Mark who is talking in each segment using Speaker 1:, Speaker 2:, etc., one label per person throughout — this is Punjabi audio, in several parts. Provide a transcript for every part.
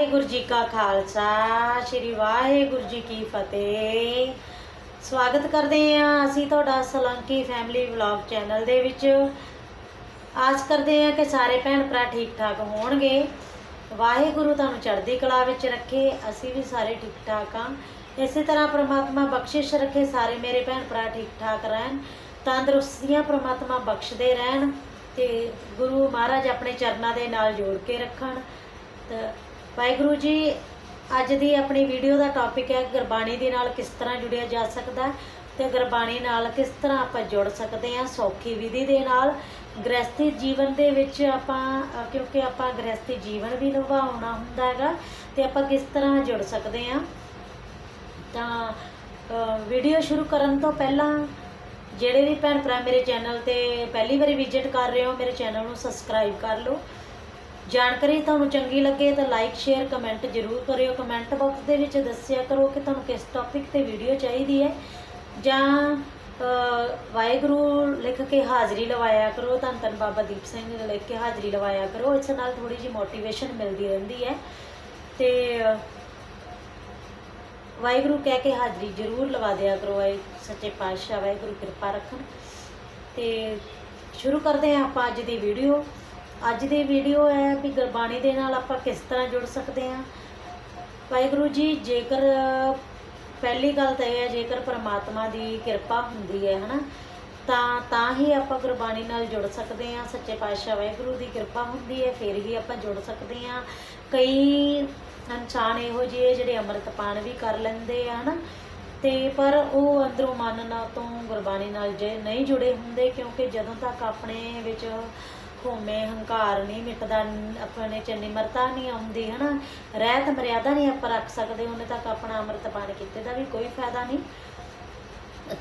Speaker 1: ਵਾਹਿਗੁਰੂ ਜੀ ਕਾ ਖਾਲਸਾ, ਸ੍ਰੀ ਵਾਹਿਗੁਰੂ ਜੀ ਕੀ ਫਤਿਹ। ਸਵਾਗਤ ਕਰਦੇ ਹਾਂ ਅਸੀਂ ਤੁਹਾਡਾ ਸਲੰਕੀ ਫੈਮਿਲੀ ਵਲੌਗ ਚੈਨਲ ਦੇ ਵਿੱਚ। ਆਸ ਕਰਦੇ ਹਾਂ ਕਿ ਸਾਰੇ ਭੈਣ ਭਰਾ ਠੀਕ ਠਾਕ ਹੋਣਗੇ। ਵਾਹਿਗੁਰੂ ਤੁਹਾਨੂੰ ਚੜ੍ਹਦੀ ਕਲਾ ਵਿੱਚ ਰੱਖੇ, ਅਸੀਂ ਵੀ ਸਾਰੇ ਠੀਕ ਠਾਕ ਹਾਂ। ਇਸੇ ਤਰ੍ਹਾਂ ਪ੍ਰਮਾਤਮਾ ਬਖਸ਼ਿਸ਼ ਰੱਖੇ, ਸਾਰੇ ਮੇਰੇ ਭੈਣ ਭਰਾ ਠੀਕ ਠਾਕ ਰਹਿਣ। ਤੰਦਰੁਸਤੀਆਂ ਪ੍ਰਮਾਤਮਾ ਬਖਸ਼ਦੇ ਰਹਿਣ ਤੇ ਗੁਰੂ ਮਹਾਰਾਜ ਆਪਣੇ ਚਰਨਾਂ ਦੇ ਨਾਲ ਜੋੜ ਕੇ ਰੱਖਣ। ਤੇ ਵਾਹਿਗੁਰੂ ਜੀ, ਅੱਜ ਦੀ ਆਪਣੀ ਵੀਡੀਓ ਦਾ ਟੌਪਿਕ ਹੈ, ਗੁਰਬਾਣੀ ਦੇ ਨਾਲ ਕਿਸ ਤਰ੍ਹਾਂ ਜੁੜਿਆ ਜਾ ਸਕਦਾ ਹੈ ਤੇ ਗੁਰਬਾਣੀ ਨਾਲ ਕਿਸ ਤਰ੍ਹਾਂ ਆਪਾਂ ਜੁੜ ਸਕਦੇ ਹਾਂ ਸੌਖੀ ਵਿਧੀ ਦੇ ਨਾਲ। ਗ੍ਰਸਥੀ ਜੀਵਨ ਦੇ ਵਿੱਚ ਆਪਾਂ ਕਿਉਂਕਿ ਆਪਾਂ ਗ੍ਰਸਥੀ ਜੀਵਨ ਵੀ ਨਿਭਾਉਣਾ ਹੁੰਦਾ ਹੈਗਾ ਤੇ ਆਪਾਂ ਕਿਸ ਤਰ੍ਹਾਂ ਜੁੜ ਸਕਦੇ ਹਾਂ। ਤਾਂ ਵੀਡੀਓ ਸ਼ੁਰੂ ਕਰਨ ਤੋਂ ਪਹਿਲਾਂ ਜਿਹੜੇ ਵੀ ਭੈਣ ਭਰਾ ਮੇਰੇ ਚੈਨਲ ਤੇ ਪਹਿਲੀ ਵਾਰੀ ਵਿਜ਼ਿਟ ਕਰ ਰਹੇ ਹੋ, ਮੇਰੇ ਚੈਨਲ ਨੂੰ ਸਬਸਕ੍ਰਾਈਬ ਕਰ ਲਓ। ਜਾਣਕਾਰੀ ਤੁਹਾਨੂੰ ਚੰਗੀ ਲੱਗੇ ਤਾਂ ਲਾਈਕ ਸ਼ੇਅਰ ਕਮੈਂਟ ਜ਼ਰੂਰ ਕਰਿਓ। ਕਮੈਂਟ ਬਾਕਸ ਦੇ ਵਿੱਚ ਦੱਸਿਆ ਕਰੋ ਕਿ ਤੁਹਾਨੂੰ ਕਿਸ ਟੌਪਿਕ ਤੇ ਵੀਡੀਓ ਚਾਹੀਦੀ ਹੈ। ਜਾਂ ਵਾਹਿਗੁਰੂ ਲਿਖ ਕੇ ਹਾਜ਼ਰੀ ਲਵਾਇਆ ਕਰੋ, ਧੰਨ ਧੰਨ ਬਾਬਾ ਦੀਪ ਸਿੰਘ ਲਿਖ ਕੇ ਹਾਜ਼ਰੀ ਲਵਾਇਆ ਕਰੋ। ਇਸ ਨਾਲ ਥੋੜੀ ਜਿਹੀ ਮੋਟੀਵੇਸ਼ਨ ਮਿਲਦੀ ਰਹਿੰਦੀ ਹੈ। ਤੇ, ਵਾਹਿਗੁਰੂ ਕਹਿ ਕੇ ਹਾਜ਼ਰੀ ਜ਼ਰੂਰ ਲਵਾ ਦਿਆ ਕਰੋ। ਵਾਹਿ, ਸੱਚੇ ਪਾਤਸ਼ਾਹ, ਵਾਹਿਗੁਰੂ ਕਿਰਪਾ ਰੱਖਣ। ਤੇ ਸ਼ੁਰੂ ਕਰਦੇ ਹਾਂ ਆਪਾਂ ਅੱਜ ਦੀ ਵੀਡੀਓ ਅੱਜ ਦੀ ਵੀਡੀਓ ਹੈ ਵੀ ਗੁਰਬਾਣੀ ਦੇ ਨਾਲ ਆਪਾਂ ਕਿਸ ਤਰ੍ਹਾਂ ਜੁੜ ਸਕਦੇ ਹਾਂ। ਵਾਹਿਗੁਰੂ ਜੀ, ਜੇਕਰ, ਪਹਿਲੀ ਗੱਲ ਤਾਂ ਇਹ ਹੈ, ਜੇਕਰ ਪਰਮਾਤਮਾ ਦੀ ਕਿਰਪਾ ਹੁੰਦੀ ਹੈ, ਹਨਾ, ਤਾਂ ਤਾਂ ਹੀ ਆਪਾਂ ਗੁਰਬਾਣੀ ਨਾਲ ਜੁੜ ਸਕਦੇ ਹਾਂ। ਸੱਚੇ ਪਾਤਸ਼ਾਹ ਵਾਹਿਗੁਰੂ ਦੀ ਕਿਰਪਾ ਹੁੰਦੀ ਹੈ, ਫਿਰ ਹੀ ਆਪਾਂ ਜੁੜ ਸਕਦੇ ਹਾਂ। ਕਈ ਇਨਸਾਨ ਇਹੋ ਜਿਹੇ ਆ ਜਿਹੜੇ ਅੰਮ੍ਰਿਤਪਾਨ ਵੀ ਕਰ ਲੈਂਦੇ ਆ, ਹਨਾ, ਤੇ ਪਰ ਉਹ ਅੰਦਰੋਂ ਮਨ ਨਾਲ ਤੋਂ ਗੁਰਬਾਣੀ ਨਾਲ ਜੇ ਨਹੀਂ ਜੁੜੇ ਹੁੰਦੇ, ਕਿਉਂਕਿ ਜਦੋਂ ਤੱਕ ਆਪਣੇ ਵਿੱਚ ਹੋਮੇ ਹੰਕਾਰ ਨਹੀਂ ਮਿਟਦਾ, ਆਪਣੇ ਚ ਨਿਮਰਤਾ ਨਹੀਂ ਆਉਂਦੀ, ਹਨਾ? ਰਹਿਤ ਮਰਿਆਦਾ ਨਹੀਂ ਆਪਾਂ ਰੱਖ ਸਕਦੇ, ਉਹਨੇ ਤੱਕ ਆਪਣਾ ਅੰਮ੍ਰਿਤ ਪਾਨ ਕੀਤੇ ਦਾ ਵੀ ਕੋਈ ਫਾਇਦਾ ਨਹੀਂ।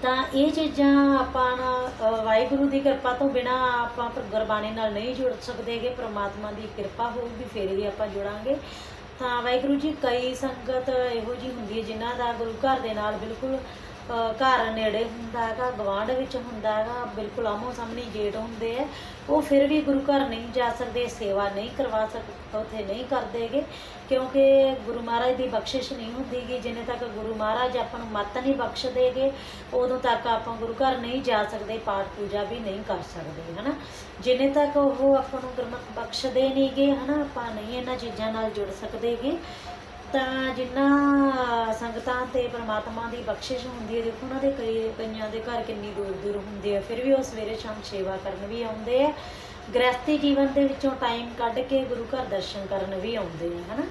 Speaker 1: ਤਾਂ ਇਹ ਚੀਜ਼ਾਂ ਆਪਾਂ ਵਾਹਿਗੁਰੂ ਦੀ ਕਿਰਪਾ ਤੋਂ ਬਿਨਾ ਆਪਾਂ ਗੁਰਬਾਣੀ ਨਾਲ ਨਹੀਂ ਜੁੜ ਸਕਦੇਗੇ ਪ੍ਰਮਾਤਮਾ ਦੀ ਕਿਰਪਾ ਹੋਊਗੀ, ਫਿਰ ਹੀ ਆਪਾਂ ਜੁੜਾਂਗੇ। ਤਾਂ ਵਾਹਿਗੁਰੂ ਜੀ, ਕਈ ਸੰਗਤ ਇਹੋ ਜੀ ਹੁੰਦੀ ਹੈ ਜਿਨ੍ਹਾਂ ਦਾ ਗੁਰੂ ਘਰ ਦੇ ਨਾਲ ਬਿਲਕੁਲ ਘਰ ਨੇੜੇ ਹੁੰਦਾ ਹੈਗਾ ਗਵਾਂਢ ਵਿੱਚ ਹੁੰਦਾ ਹੈਗਾ, ਬਿਲਕੁਲ ਆਮੋ ਸਾਹਮਣੇ ਗੇਟ ਹੁੰਦੇ ਆ। ਉਹ ਫਿਰ ਵੀ ਗੁਰੂ ਘਰ ਨਹੀਂ ਜਾ ਸਕਦੇ, ਸੇਵਾ ਨਹੀਂ ਕਰਵਾ ਸਕ, ਉੱਥੇ ਨਹੀਂ ਕਰਦੇਗੇ ਕਿਉਂਕਿ ਗੁਰੂ ਮਹਾਰਾਜ ਦੀ ਬਖਸ਼ਿਸ਼ ਨਹੀਂ ਹੁੰਦੀਗੀ ਜਿੰਨੇ ਤੱਕ ਗੁਰੂ ਮਹਾਰਾਜ ਆਪਾਂ ਨੂੰ ਮੱਤ ਨਹੀਂ ਬਖਸ਼ ਦੇਗੇ ਉਦੋਂ ਤੱਕ ਆਪਾਂ ਗੁਰੂ ਘਰ ਨਹੀਂ ਜਾ ਸਕਦੇ, ਪਾਠ ਪੂਜਾ ਵੀ ਨਹੀਂ ਕਰ ਸਕਦੇ, ਹਨਾ। ਜਿੰਨੇ ਤੱਕ ਉਹ ਆਪਾਂ ਨੂੰ ਗੁਰਮਤ ਬਖਸ਼ਦੇ ਨਹੀਂਗੇ, ਹਨਾ, ਆਪਾਂ ਨਹੀਂ ਇਹਨਾਂ ਚੀਜ਼ਾਂ ਨਾਲ ਜੁੜ ਸਕਦੇਗੇ ਤਾਂ ਜਿਨ੍ਹਾਂ ਸੰਗਤਾਂ ਤੇ ਪਰਮਾਤਮਾ ਦੀ ਬਖਸ਼ਿਸ਼ ਹੁੰਦੀ ਹੈ, ਦੇਖੋ ਉਹਨਾਂ ਦੇ ਕਈ ਕਈਆਂ ਦੇ ਘਰ ਕਿੰਨੀ ਦੂਰ ਦੂਰ ਹੁੰਦੇ ਆ, ਫਿਰ ਵੀ ਉਹ ਸਵੇਰੇ ਸ਼ਾਮ ਸੇਵਾ ਕਰਨ ਵੀ ਆਉਂਦੇ ਆ। ਗ੍ਰਸਤੀ ਜੀਵਨ ਦੇ ਵਿੱਚੋਂ ਟਾਈਮ ਕੱਢ ਕੇ ਗੁਰੂ ਘਰ ਦਰਸ਼ਨ ਕਰਨ ਵੀ ਆਉਂਦੇ ਆ, ਹਨਾ?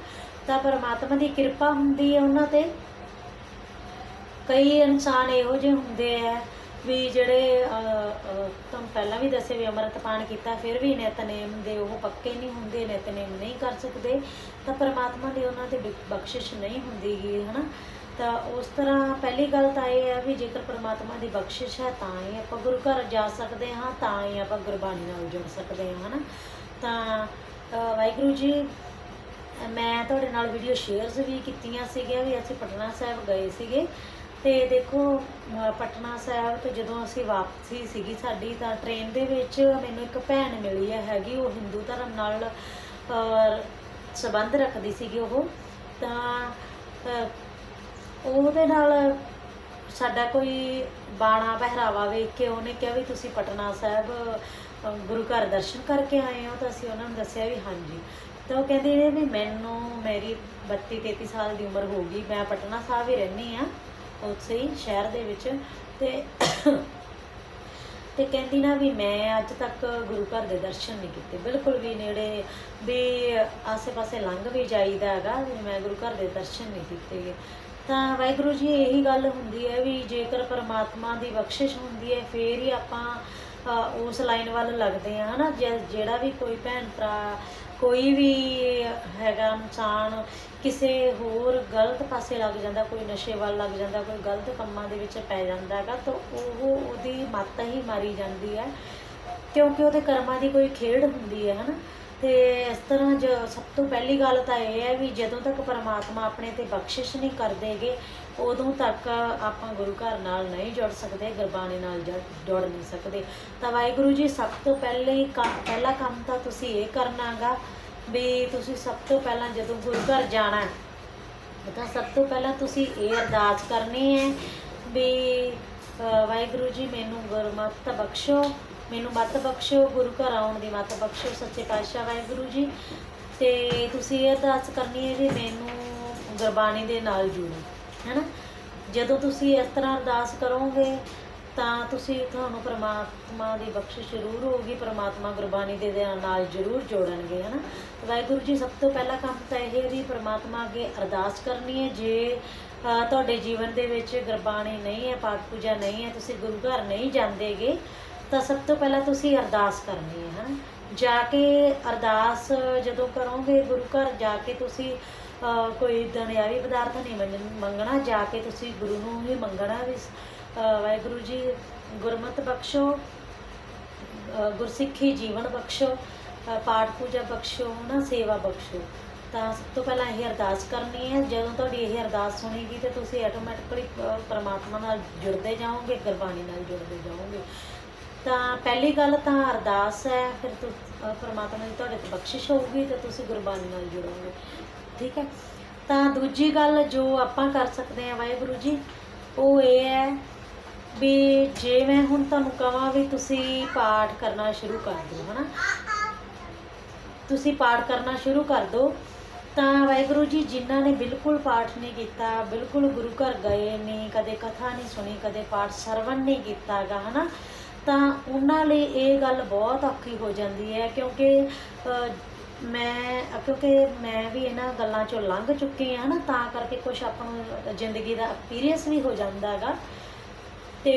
Speaker 1: ਤਾਂ ਪਰਮਾਤਮਾ ਦੀ ਕਿਰਪਾ ਹੁੰਦੀ ਹੈ ਉਹਨਾਂ ਤੇ। ਕਈ ਇਨਸਾਨ ਇਹੋ ਜਿਹੇ ਹੁੰਦੇ ਆ ਵੀ ਜਿਹੜੇ ਤੁਹਾਨੂੰ ਪਹਿਲਾਂ ਵੀ ਦੱਸੇ ਵੀ ਅੰਮ੍ਰਿਤਪਾਨ ਕੀਤਾ, ਫਿਰ ਵੀ ਨਿਤਨੇਮ ਦੇ ਉਹ ਪੱਕੇ ਨਹੀਂ ਹੁੰਦੇ ਨਿਤਨੇਮ ਨਹੀਂ ਕਰ ਸਕਦੇ। ਤਾਂ ਪਰਮਾਤਮਾ ਦੀ ਉਹਨਾਂ ਤੇ ਬਿ- ਬਖਸ਼ਿਸ਼ ਨਹੀਂ ਹੁੰਦੀਗੀ ਹਨਾ? ਤਾਂ ਉਸ ਤਰ੍ਹਾਂ ਪਹਿਲੀ ਗੱਲ ਤਾਂ ਇਹ ਹੈ ਵੀ ਜੇਕਰ ਪਰਮਾਤਮਾ ਦੀ ਬਖਸ਼ਿਸ਼ ਹੈ, ਤਾਂ ਹੀ ਆਪਾਂ ਗੁਰੂ ਘਰ ਜਾ ਸਕਦੇ ਹਾਂ, ਤਾਂ ਹੀ ਆਪਾਂ ਗੁਰਬਾਣੀ ਨਾਲ ਜੁੜ ਸਕਦੇ ਹਾਂ, ਹਨਾ? ਤਾਂ ਵਾਹਿਗੁਰੂ ਜੀ, ਮੈਂ ਤੁਹਾਡੇ ਨਾਲ ਵੀਡੀਓ ਸ਼ੇਅਰਸ ਵੀ ਕੀਤੀਆਂ ਸੀਗੀਆਂ, ਵੀ ਅਸੀਂ ਪਟਨਾ ਸਾਹਿਬ ਗਏ ਸੀਗੇ। ਤੇ ਦੇਖੋ ਪਟਨਾ ਸਾਹਿਬ ਤੋਂ ਜਦੋਂ ਅਸੀਂ ਵਾਪਸੀ ਸੀਗੀ ਸਾਡੀ ਤਾਂ ਟ੍ਰੇਨ ਦੇ ਵਿੱਚ ਮੈਨੂੰ ਇੱਕ ਭੈਣ ਮਿਲੀ ਹੈ ਹੈਗੀ ਉਹ ਹਿੰਦੂ ਧਰਮ ਨਾਲ ਅਹ, ਸੰਬੰਧ ਰੱਖਦੀ ਸੀਗੀ ਉਹ। ਤਾਂ ਉਹਦੇ ਨਾਲ ਸਾਡਾ ਕੋਈ ਬਾਣਾ ਪਹਿਰਾਵਾ ਵੇਖ ਕੇ ਉਹਨੇ ਕਿਹਾ ਵੀ ਤੁਸੀਂ ਪਟਨਾ ਸਾਹਿਬ ਗੁਰੂ ਘਰ ਦਰਸ਼ਨ ਕਰਕੇ ਆਏ ਹੋ ਤਾਂ ਅਸੀਂ ਉਹਨਾਂ ਨੂੰ ਦੱਸਿਆ ਵੀ ਹਾਂਜੀ। ਤਾਂ ਉਹ ਕਹਿੰਦੇ ਨੇ ਵੀ ਮੈਨੂੰ ਮੇਰੀ 32 33 ਸਾਲ ਦੀ ਉਮਰ ਹੋ ਗਈ ਮੈਂ ਪਟਨਾ ਸਾਹਿਬ ਹੀ ਰਹਿੰਦੀ ਆ ਉੱਥੇ ਹੀ ਸ਼ਹਿਰ ਦੇ ਵਿੱਚ ਤੇ ਤੇ ਕਹਿੰਦੀ ਨਾ ਵੀ ਮੈਂ ਅੱਜ ਤੱਕ ਗੁਰੂ ਘਰ ਦੇ ਦਰਸ਼ਨ ਨਹੀਂ ਕੀਤੇ। ਬਿਲਕੁਲ ਵੀ ਨੇੜੇ ਵੀ ਆਸੇ-ਪਾਸੇ ਲੰਘ ਵੀ ਜਾਈਦਾ ਹੈਗਾ ਵੀ ਮੈਂ ਗੁਰੂ ਘਰ ਦੇ ਦਰਸ਼ਨ ਨਹੀਂ ਕੀਤੇ ਤਾਂ ਵਾਹਿਗੁਰੂ ਜੀ, ਇਹੀ ਗੱਲ ਹੁੰਦੀ ਹੈ ਵੀ ਜੇਕਰ ਪਰਮਾਤਮਾ ਦੀ ਬਖਸ਼ਿਸ਼ ਹੁੰਦੀ ਹੈ, ਫੇਰ ਹੀ ਆਪਾਂ ਉਸ ਲਾਈਨ ਵੱਲ ਲੱਗਦੇ ਆ ਹਨਾ? ਜੇ- ਜਿਹੜਾ ਵੀ ਕੋਈ ਭੈਣ ਭਰਾ ਕੋਈ ਵੀ ਹੈਗਾ ਇਨਸਾਨ ਕਿਸੇ ਹੋਰ ਗਲਤ ਪਾਸੇ ਲੱਗ ਜਾਂਦਾ, ਕੋਈ ਨਸ਼ੇ ਵੱਲ ਲੱਗ ਜਾਂਦਾ, ਕੋਈ ਗਲਤ ਕੰਮਾਂ ਦੇ ਵਿੱਚ ਪੈ ਜਾਂਦਾ ਹੈਗਾ, ਤਾਂ ਉਹ ਉਹਦੀ ਮੱਤ ਹੀ ਮਾਰੀ ਜਾਂਦੀ ਹੈ। ਕਿਉਂਕਿ ਉਹਦੇ ਕਰਮਾਂ ਦੀ ਕੋਈ ਖੇਡ ਹੁੰਦੀ ਹੈ, ਹਨਾ? ਤੇ ਇਸ ਤਰ੍ਹਾਂ ਜੋ ਸਭ ਤੋਂ ਪਹਿਲੀ ਗੱਲ ਤਾਂ ਇਹ ਹੈ ਵੀ ਜਦੋਂ ਤੱਕ ਪਰਮਾਤਮਾ ਆਪਣੇ ਤੇ ਬਖਸ਼ਿਸ਼ ਨਹੀਂ ਕਰਦੇਗੇ ਉਦੋਂ ਤੱਕ ਆਪਾਂ ਗੁਰੂ ਘਰ ਨਾਲ ਨਹੀਂ ਜੁੜ ਸਕਦੇ, ਗੁਰਬਾਣੀ ਨਾਲ ਜੁੜ ਜੁੜ ਨਹੀਂ ਸਕਦੇ। ਤਾਂ ਵਾਹਿਗੁਰੂ ਜੀ, ਸਭ ਤੋਂ ਪਹਿਲੇ ਹੀ ਪਹਿਲਾ ਕੰਮ ਤਾਂ ਤੁਸੀਂ ਇਹ ਕਰਨਾਗਾ ਵੀ ਤੁਸੀਂ ਸਭ ਤੋਂ ਪਹਿਲਾਂ ਜਦੋਂ ਗੁਰੂ ਘਰ ਜਾਣਾ ਤਾਂ ਸਭ ਤੋਂ ਪਹਿਲਾਂ ਤੁਸੀਂ ਇਹ ਅਰਦਾਸ ਕਰਨੀ ਹੈ ਵੀ ਵਾਹਿਗੁਰੂ ਜੀ ਮੈਨੂੰ ਗੁਰਮਤਿ ਬਖਸ਼ੋ, ਮੈਨੂੰ ਮੱਤ ਬਖਸ਼ੋ, ਗੁਰੂ ਘਰ ਆਉਣ ਦੀ ਮੱਤ ਬਖਸ਼ੋ, ਸੱਚੇ ਪਾਤਸ਼ਾਹ ਵਾਹਿਗੁਰੂ ਜੀ। ਤੇ ਤੁਸੀਂ ਇਹ ਅਰਦਾਸ ਕਰਨੀ ਹੈ ਵੀ ਮੈਨੂੰ ਗੁਰਬਾਣੀ ਦੇ ਨਾਲ ਜੋੜੋ, ਹੈਨਾ? ਜਦੋਂ ਤੁਸੀਂ ਇਸ ਤਰ੍ਹਾਂ ਅਰਦਾਸ ਕਰੋਗੇ ਤਾਂ ਤੁਸੀਂ ਤੁਹਾਨੂੰ ਪਰਮਾਤਮਾ ਦੀ ਬਖਸ਼ਿਸ਼ ਜ਼ਰੂਰ ਹੋਊਗੀ, ਪਰਮਾਤਮਾ ਗੁਰਬਾਣੀ ਦੇ ਨਾਲ ਜ਼ਰੂਰ ਜੋੜਨਗੇ ਹਨਾ ਤੇ ਵਾਹਿਗੁਰੂ ਜੀ, ਸਭ ਤੋਂ ਪਹਿਲਾ ਕੰਮ ਤਾਂ ਇਹ ਹੈ ਵੀ ਪਰਮਾਤਮਾ ਅੱਗੇ ਅਰਦਾਸ ਕਰਨੀ ਹੈ। ਜੇ ਤੁਹਾਡੇ ਜੀਵਨ ਦੇ ਵਿੱਚ ਗੁਰਬਾਣੀ ਨਹੀਂ ਹੈ, ਪਾਠ ਪੂਜਾ ਨਹੀਂ ਹੈ, ਤੁਸੀਂ ਗੁਰੂ ਘਰ ਨਹੀਂ ਜਾਂਦੇਗੇ, ਤਾਂ ਸਭ ਤੋਂ ਪਹਿਲਾਂ ਤੁਸੀਂ ਅਰਦਾਸ ਕਰਨੀ ਹੈ ਹਨਾ ਜਾ ਕੇ ਅਰਦਾਸ ਜਦੋਂ ਕਰੋਗੇ, ਗੁਰੂ ਘਰ ਜਾ ਕੇ ਤੁਸੀਂ ਕੋਈ ਦੁਨਿਆਵੀ ਪਦਾਰਥ ਨਹੀਂ ਮੰਗ- ਮੰਗਣਾ, ਜਾ ਕੇ ਤੁਸੀਂ ਗੁਰੂ ਨੂੰ ਹੀ ਮੰਗਣਾ ਵੀ ਵਾਹਿਗੁਰੂ ਜੀ ਗੁਰਮਤ ਬਖਸ਼ੋ ਗੁਰਸਿੱਖੀ ਜੀਵਨ ਬਖਸ਼ੋ ਪਾਠ ਪੂਜਾ ਬਖਸ਼ੋ ਨਾ ਸੇਵਾ ਬਖਸ਼ੋ। ਤਾਂ ਸਭ ਤੋਂ ਪਹਿਲਾਂ ਇਹ ਅਰਦਾਸ ਕਰਨੀ ਹੈ ਜਦੋਂ ਤੁਹਾਡੀ ਇਹ ਅਰਦਾਸ ਸੁਣੇਗੀ ਤੇ ਤੁਸੀਂ ਆਟੋਮੈਟਿਕਲੀ ਪਰਮਾਤਮਾ ਨਾਲ ਜੁੜਦੇ ਜਾਓਗੇ ਗੁਰਬਾਣੀ ਨਾਲ ਜੁੜਦੇ ਜਾਓਗੇ। ਤਾਂ ਪਹਿਲੀ ਗੱਲ ਤਾਂ ਅਰਦਾਸ ਹੈ ਫਿਰ ਤੁ ਅ, ਦੀ ਤੁਹਾਡੇ ਤੇ ਬਖਸ਼ਿਸ਼ ਹੋਊਗੀ ਤੇ ਤੁਸੀਂ ਗੁਰਬਾਣੀ ਨਾਲ ਜੁੜੋਗੇ। ਠੀਕ ਹੈ? ਤਾਂ ਦੂਜੀ ਗੱਲ ਜੋ ਆਪਾਂ ਕਰ ਸਕਦੇ ਹਾਂ ਵਾਹਿਗੁਰੂ ਜੀ ਉਹ ਇਹ ਹੈ ਵੀ ਜੇ ਮੈਂ ਹੁਣ ਤੁਹਾਨੂੰ ਕਹਾਂ ਵੀ ਤੁਸੀਂ ਪਾਠ ਕਰਨਾ ਸ਼ੁਰੂ ਕਰ ਦਿਓ, ਹਨਾ? ਤੁਸੀਂ ਪਾਠ ਕਰਨਾ ਸ਼ੁਰੂ ਕਰ ਦਿਓ, ਤਾਂ ਵਾਹਿਗੁਰੂ ਜੀ ਜਿਨ੍ਹਾਂ ਨੇ ਬਿਲਕੁਲ ਪਾਠ ਨਹੀਂ ਕੀਤਾ, ਬਿਲਕੁਲ ਗੁਰੂ ਘਰ ਗਏ ਨਹੀਂ, ਕਦੇ ਕਥਾ ਨਹੀਂ ਸੁਣੀ, ਕਦੇ ਪਾਠ ਸਰਵਣ ਨਹੀਂ ਕੀਤਾਗਾ ਹਨਾ? ਤਾਂ ਉਹਨਾਂ ਲਈ ਇਹ ਗੱਲ ਬਹੁਤ ਔਖੀ ਹੋ ਜਾਂਦੀ ਹੈ, ਕਿਉਂਕਿ ਮੈਂ ਕਿਉਂਕਿ ਮੈਂ ਵੀ ਇਹਨਾਂ ਗੱਲਾਂ ਚੋਂ ਲੰਘ ਚੁੱਕੀ ਹਾਂ ਨਾ ਤਾਂ ਕਰਕੇ ਕੁਝ ਆਪਾਂ ਨੂੰ ਜ਼ਿੰਦਗੀ ਦਾ ਐਕਸਪੀਰੀਅੰਸ ਵੀ ਹੋ ਜਾਂਦਾ ਹੈਗਾ। ਤੇ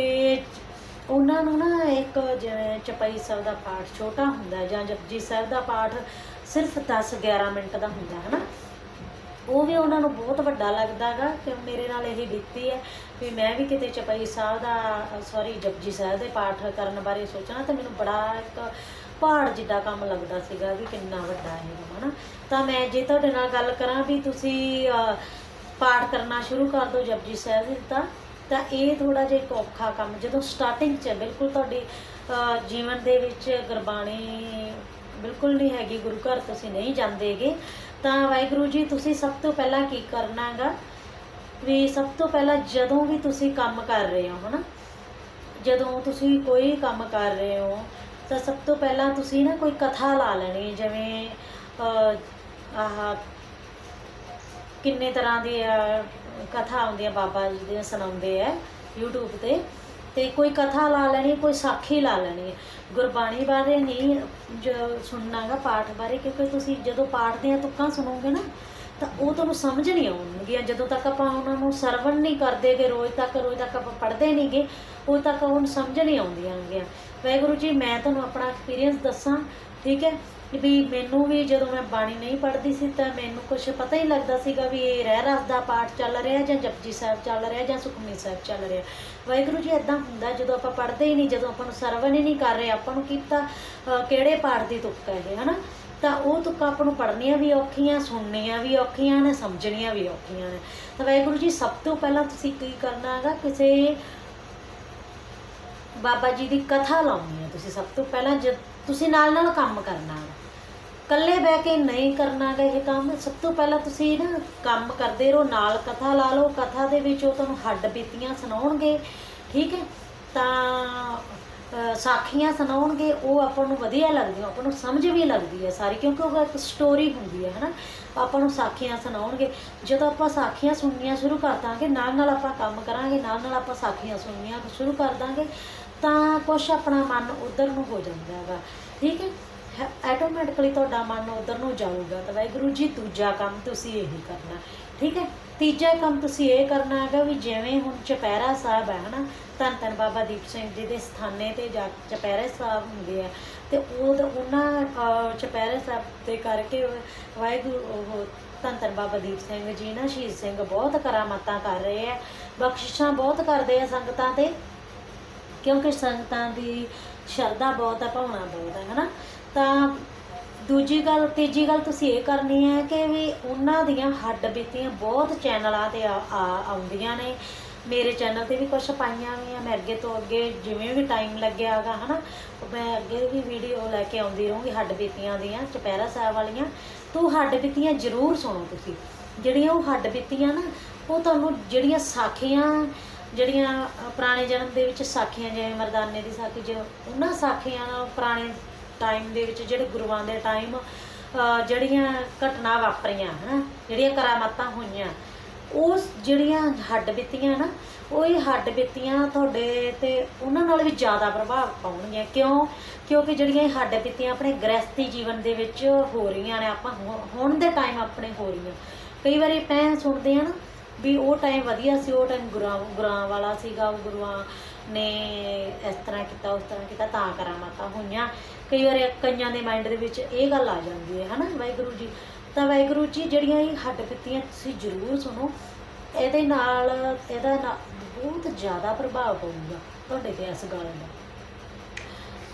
Speaker 1: ਉਹਨਾਂ ਨੂੰ ਨਾ ਇੱਕ ਜਿਵੇਂ ਚਪਈ ਸਾਹਿਬ ਦਾ ਪਾਠ ਛੋਟਾ ਹੁੰਦਾ ਜਾਂ ਜਪਜੀ ਸਾਹਿਬ ਦਾ ਪਾਠ ਸਿਰਫ 10 11 ਮਿੰਟ ਦਾ ਹੁੰਦਾ ਹੈ ਨਾ, ਉਹ ਵੀ ਉਹਨਾਂ ਨੂੰ ਬਹੁਤ ਵੱਡਾ ਲੱਗਦਾਗਾ ਕਿ ਮੇਰੇ ਨਾਲ ਇਹ ਬੀਤੀ ਹੈ ਵੀ ਮੈਂ ਵੀ ਕਿਤੇ ਚਪਈ ਸਾਹਿਬ ਦਾ ਸੌਰੀ ਜਪਜੀ ਸਾਹਿਬ ਦੇ ਪਾਠ ਕਰਨ ਬਾਰੇ ਸੋਚਣਾ ਤਾਂ ਮੈਨੂੰ ਬੜਾ ਇੱਕ ਪਹਾੜ ਜਿੱਡਾ ਕੰਮ ਲੱਗਦਾ ਸੀਗਾ ਵੀ ਕਿੰਨਾ ਵੱਡਾ ਹੈ ਹਨਾ। ਤਾਂ ਮੈਂ ਜੇ ਤੁਹਾਡੇ ਨਾਲ ਗੱਲ ਕਰਾਂ ਵੀ ਤੁਸੀਂ ਪਾਠ ਕਰਨਾ ਸ਼ੁਰੂ ਕਰ ਦਿਓ ਜਪਜੀ ਸਾਹਿਬ ਦਾ। ਤਾਂ ਇਹ ਥੋੜਾ ਜਿਹਾ ਇੱਕ ਔਖਾ ਕੰਮ ਜਦੋਂ ਸਟਾਰਟਿੰਗ 'ਚ ਬਿਲਕੁਲ ਤੁਹਾਡੀ ਜੀਵਨ ਦੇ ਵਿੱਚ ਗੁਰਬਾਣੀ ਬਿਲਕੁਲ ਨਹੀਂ ਹੈਗੀ ਗੁਰੂ ਘਰ ਤੁਸੀਂ ਨਹੀਂ ਜਾਂਦੇਗੇ ਤਾਂ ਵਾਹਿਗੁਰੂ ਜੀ ਤੁਸੀਂ ਸਭ ਤੋਂ ਪਹਿਲਾਂ ਕੀ ਕਰਨਾ ਹੈਗਾ ਵੀ ਸਭ ਤੋਂ ਪਹਿਲਾਂ ਜਦੋਂ ਵੀ ਤੁਸੀਂ ਕੰਮ ਕਰ ਰਹੇ ਹੋ ਹਨਾ? ਜਦੋਂ ਤੁਸੀਂ ਕੋਈ ਕੰਮ ਕਰ ਰਹੇ ਹੋ ਤਾਂ ਸਭ ਤੋਂ ਪਹਿਲਾਂ ਤੁਸੀਂ ਨਾ ਕੋਈ ਕਥਾ ਲਾ ਲੈਣੀ ਜਿਵੇਂ ਅਹ, ਆਹ ਕਿੰਨੇ ਤਰ੍ਹਾਂ ਦੀ ਆ ਕਥਾ ਆਉਂਦੀਆਂ ਬਾਬਾ ਜੀ ਦੀਆਂ ਸੁਣਾਉਂਦੇ ਆ YouTube ਤੇ। ਤੇ ਕੋਈ ਕਥਾ ਲਾ ਲੈਣੀ, ਕੋਈ ਸਾਖੀ ਲਾ ਲੈਣੀ ਹੈ ਗੁਰਬਾਣੀ ਬਾਰੇ ਨਹੀਂ ਜੋ ਸੁਣਨਾਗਾ ਪਾਠ ਬਾਰੇ, ਕਿਉਂਕਿ ਤੁਸੀਂ ਜਦੋਂ ਪਾਠ ਦੀਆਂ ਤੁਕਾਂ ਸੁਣੋਗੇ ਨਾ, ਤਾਂ ਉਹ ਤੁਹਾਨੂੰ ਸਮਝ ਨਹੀਂ ਆਉਣਗੀਆਂ। ਜਦੋਂ ਤੱਕ ਆਪਾਂ ਉਹਨਾਂ ਨੂੰ ਸਰਵਣ ਨਹੀਂ ਕਰਦੇ ਕਰਦੇਗੇ ਰੋਜ਼ ਤੱਕ ਰੋਜ਼ ਤੱਕ ਆਪਾਂ ਪੜ੍ਹਦੇ ਨਹੀਂਗੇ ਉਦੋਂ ਤੱਕ ਉਹਨੂੰ ਸਮਝ ਨਹੀਂ ਆਉਂਦੀਆਂ ਹੈਗੀਆਂ। ਵਾਹਿਗੁਰੂ ਜੀ, ਮੈਂ ਤੁਹਾਨੂੰ ਆਪਣਾ ਐਕਸਪੀਰੀਅੰਸ ਦੱਸਾਂ, ਠੀਕ ਹੈ? ਵੀ ਮੈਨੂੰ ਵੀ ਜਦੋਂ ਮੈਂ ਬਾਣੀ ਨਹੀਂ ਪੜ੍ਹਦੀ ਸੀ ਤਾਂ ਮੈਨੂੰ ਕੁਝ ਪਤਾ ਹੀ ਲੱਗਦਾ ਸੀਗਾ ਵੀ ਇਹ ਰਹਿ ਰਸ ਦਾ ਪਾਠ ਚੱਲ ਰਿਹਾ ਜਾਂ ਜਪਜੀ ਸਾਹਿਬ ਚੱਲ ਰਿਹਾ ਜਾਂ ਸੁਖਮਨੀ ਸਾਹਿਬ ਚੱਲ ਰਿਹਾ। ਵਾਹਿਗੁਰੂ ਜੀ ਇਦਾਂ ਹੁੰਦਾ ਜਦੋਂ ਆਪਾਂ ਪੜ੍ਹਦੇ ਹੀ ਨਹੀਂ, ਜਦੋਂ ਆਪਾਂ ਨੂੰ ਸਰਵਣ ਹੀ ਨਹੀਂ ਕਰ ਰਹੇ, ਆਪਾਂ ਨੂੰ ਕੀਤਾ ਕਿਹੜੇ ਪਾਠ ਦੀ ਤੁਕ ਹੈ ਇਹ, ਹਨਾ? ਤਾਂ ਉਹ ਤੁੱਕਾਂ ਆਪਾਂ ਨੂੰ ਪੜ੍ਹਨੀਆਂ ਵੀ ਔਖੀਆਂ, ਸੁਣਨੀਆਂ ਵੀ ਔਖੀਆਂ ਨੇ, ਸਮਝਣੀਆਂ ਵੀ ਔਖੀਆਂ ਨੇ। ਤਾਂ ਵਾਹਿਗੁਰੂ ਜੀ, ਸਭ ਤੋਂ ਪਹਿਲਾਂ ਤੁਸੀਂ ਕੀ ਕਰਨਾ ਹੈਗਾ, ਕਿਸੇ ਬਾਬਾ ਜੀ ਦੀ ਕਥਾ ਲਾਉਣੀ ਹੈ ਤੁਸੀਂ ਸਭ ਤੋਂ ਪਹਿਲਾਂ, ਜਦ ਤੁਸੀਂ ਨਾਲ ਨਾਲ ਕੰਮ ਕਰਨਾ ਹੈ। ਇਕੱਲੇ ਬਹਿ ਕੇ ਨਹੀਂ ਕਰਨਾ ਗਾ ਇਹ ਕੰਮ, ਸਭ ਤੋਂ ਪਹਿਲਾਂ ਤੁਸੀਂ ਨਾ ਕੰਮ ਕਰਦੇ ਰਹੋ, ਨਾਲ ਕਥਾ ਲਾ ਲਓ, ਕਥਾ ਦੇ ਵਿੱਚ ਉਹ ਤੁਹਾਨੂੰ ਹੱਡ ਬੀਤੀਆਂ ਸੁਣਾਉਣਗੇ, ਠੀਕ ਹੈ? ਤਾਂ ਸਾਖੀਆਂ ਸੁਣਾਉਣਗੇ, ਉਹ ਆਪਾਂ ਨੂੰ ਵਧੀਆ ਲੱਗਦੀਆਂ, ਆਪਾਂ ਨੂੰ ਸਮਝ ਵੀ ਲੱਗਦੀ ਹੈ ਸਾਰੀ, ਕਿਉਂਕਿ ਉਹ ਇੱਕ ਸਟੋਰੀ ਹੁੰਦੀ ਹੈ, ਹਨਾ? ਆਪਾਂ ਨੂੰ ਸਾਖੀਆਂ ਸੁਣਾਉਣਗੇ, ਜਦੋਂ ਆਪਾਂ ਸਾਖੀਆਂ ਸੁਣਨੀਆਂ ਸ਼ੁਰੂ ਕਰ ਦਾਂਗੇ, ਨਾਲ ਨਾਲ ਆਪਾਂ ਕੰਮ ਕਰਾਂਗੇ, ਨਾਲ ਨਾਲ ਆਪਾਂ ਸਾਖੀਆਂ ਸੁਣਨੀਆਂ ਸ਼ੁਰੂ ਕਰ ਦਾਂਗੇ, ਤਾਂ ਕੁਛ ਆਪਣਾ ਮਨ ਉਧਰ ਨੂੰ ਹੋ ਜਾਂਦਾ ਹੈਗਾ, ਠੀਕ ਹੈ? ਆਟੋਮੈਟਿਕਲੀ ਤੁਹਾਡਾ ਮਨ ਉਧਰ ਨੂੰ ਜਾਊਗਾ ਤਾਂ ਵਾਹਿਗੁਰੂ ਜੀ ਦੂਜਾ ਕੰਮ ਤੁਸੀਂ ਇਹੀ ਕਰਨਾ। ਠੀਕ ਹੈ? ਤੀਜਾ ਕੰਮ ਤੁਸੀਂ ਇਹ ਕਰਨਾ ਹੈਗਾ ਵੀ ਜਿਵੇਂ ਹੁਣ ਚਪੈਰਾ ਸਾਹਿਬ ਹੈ ਹਨਾ? ਧੰਨ ਧੰਨ ਬਾਬਾ ਦੀਪ ਸਿੰਘ ਜੀ ਦੇ ਸਥਾਨੇ ਤੇ ਜਾ ਚਪੈਰੇ ਸਾਹਿਬ ਹੁੰਦੇ ਆ। ਤੇ ਉਹ ਉਹਨਾਂ ਅਹ, ਸਾਹਿਬ ਦੇ ਕਰਕੇ ਵਾਹਿਗੁਰੂ ਉਹ ਧੰਨ ਧੰਨ ਬਾਬਾ ਦੀਪ ਸਿੰਘ ਜੀ ਨਾ ਸ਼ਹੀਦ ਸਿੰਘ ਬਹੁਤ ਕਰਾਮਾਤਾਂ ਕਰ ਰਹੇ ਆ। ਬਖਸ਼ਿਸ਼ਾਂ ਬਹੁਤ ਕਰਦੇ ਆ ਸੰਗਤਾਂ ਤੇ। ਕਿਉਂਕਿ ਸੰਗਤਾਂ ਦੀ ਸ਼ਰਧਾ ਬਹੁਤ ਹੈ ਭਾਵਨਾ ਬਹੁਤ ਹੈ ਹਨਾ? ਤਾਂ ਦੂਜੀ ਗੱਲ ਤੀਜੀ ਗੱਲ ਤੁਸੀਂ ਇਹ ਕਰਨੀ ਹੈ ਕਿ ਵੀ ਉਹਨਾਂ ਦੀਆਂ ਹੱਡ ਬੀਤੀਆਂ ਬਹੁਤ ਚੈਨਲਾਂ ਤੇ ਆ- ਆ- ਆਉਂਦੀਆਂ ਨੇ। ਮੇਰੇ ਚੈਨਲ ਤੇ ਵੀ ਕੁਝ ਪਾਈਆਂ ਵੀ ਆ ਮੈਂ ਅੱਗੇ ਤੋਂ ਅੱਗੇ ਜਿਵੇਂ ਵੀ ਟਾਈਮ ਲੱਗਿਆਗਾ ਹਨਾ ਮੈਂ ਅੱਗੇ ਵੀ ਵੀਡੀਓ ਲੈ ਕੇ ਆਉਂਦੀ ਰਹੂੰਗੀ ਹੱਡ ਬੀਤੀਆਂ ਦੀਆਂ ਚੁਪਹਿਰਾ ਸਾਹਿਬ ਵਾਲੀਆਂ। ਤੋ ਹੱਡ ਬੀਤੀਆਂ ਜ਼ਰੂਰ ਸੁਣੋ ਤੁਸੀਂ। ਜਿਹੜੀਆਂ ਉਹ ਹੱਡ ਬੀਤੀਆਂ ਨਾ ਉਹ ਤੁਹਾਨੂੰ ਜਿਹੜੀਆਂ ਸਾਖੀਆਂ ਜਿਹੜੀਆਂ ਅ, ਪੁਰਾਣੇ ਜਨਮ ਦੇ ਵਿੱਚ ਸਾਖੀਆਂ ਜਿਵੇਂ ਮਰਦਾਨੇ ਦੀ ਸਾਖੀ ਜੋ ਉਹਨਾਂ ਸਾਖੀਆਂ ਨਾਲ ਪੁਰਾਣੇ ਟਾਈਮ ਦੇ ਵਿੱਚ ਜਿਹੜੇ ਗੁਰੂਆਂ ਦੇ ਟਾਈਮ ਜਿਹੜੀਆਂ ਘਟਨਾ ਵਾਪਰੀਆਂ, ਹਨਾ, ਜਿਹੜੀਆਂ ਕਰਾਮਾਤਾਂ ਹੋਈਆਂ, ਉਸ ਜਿਹੜੀਆਂ ਹੱਡ ਬੀਤੀਆਂ ਨਾ, ਉਹ ਇਹ ਹੱਡ ਬੀਤੀਆਂ ਤੁਹਾਡੇ ਤੇ ਉਹਨਾਂ ਨਾਲ ਵੀ ਜ਼ਿਆਦਾ ਪ੍ਰਭਾਵ ਪਾਉਣਗੀਆਂ। ਕਿਉਂ? ਕਿਉਂਕਿ ਜਿਹੜੀਆਂ ਇਹ ਹੱਡ ਬੀਤੀਆਂ ਆਪਣੇ ਗ੍ਰਸਤੀ ਜੀਵਨ ਦੇ ਵਿੱਚ ਹੋ ਰਹੀਆਂ ਨੇ, ਆਪਾਂ ਹੁਣ- ਦੇ ਟਾਈਮ ਆਪਣੇ ਹੋ ਰਹੀਆਂ। ਕਈ ਵਾਰੀ ਆਪਾਂ ਸੁਣਦੇ ਆ ਨਾ ਵੀ ਉਹ ਟਾਈਮ ਵਧੀਆ ਸੀ, ਉਹ ਟਾਈਮ ਗੁਰਾਂ ਗੁਰਾਂ ਵਾਲਾ ਸੀਗਾ, ਉਹ ਗੁਰੂਆਂ ਨੇ ਇਸ ਤਰ੍ਹਾਂ ਕੀਤਾ, ਉਸ ਤਰ੍ਹਾਂ ਕੀਤਾ, ਤਾਂ ਕਰਾਮਾਤਾਂ ਹੋਈਆਂ। ਕਈ ਵਾਰ ਕਈਆਂ ਦੇ ਮਾਈਂਡ ਦੇ ਵਿੱਚ ਇਹ ਗੱਲ ਆ ਜਾਂਦੀ ਹੈ, ਹਨਾ ਵਾਹਿਗੁਰੂ ਜੀ? ਤਾਂ ਵਾਹਿਗੁਰੂ ਜੀ, ਜਿਹੜੀਆਂ ਇਹ ਹੱਡ ਬੀਤੀਆਂ ਤੁਸੀਂ ਜ਼ਰੂਰ ਸੁਣੋ, ਇਹਦੇ ਨਾਲ ਇਹਦਾ ਨਾ ਬਹੁਤ ਜ਼ਿਆਦਾ ਪ੍ਰਭਾਵ ਪਊਗਾ ਤੁਹਾਡੇ ਤੇ ਇਸ ਗੱਲ ਦਾ।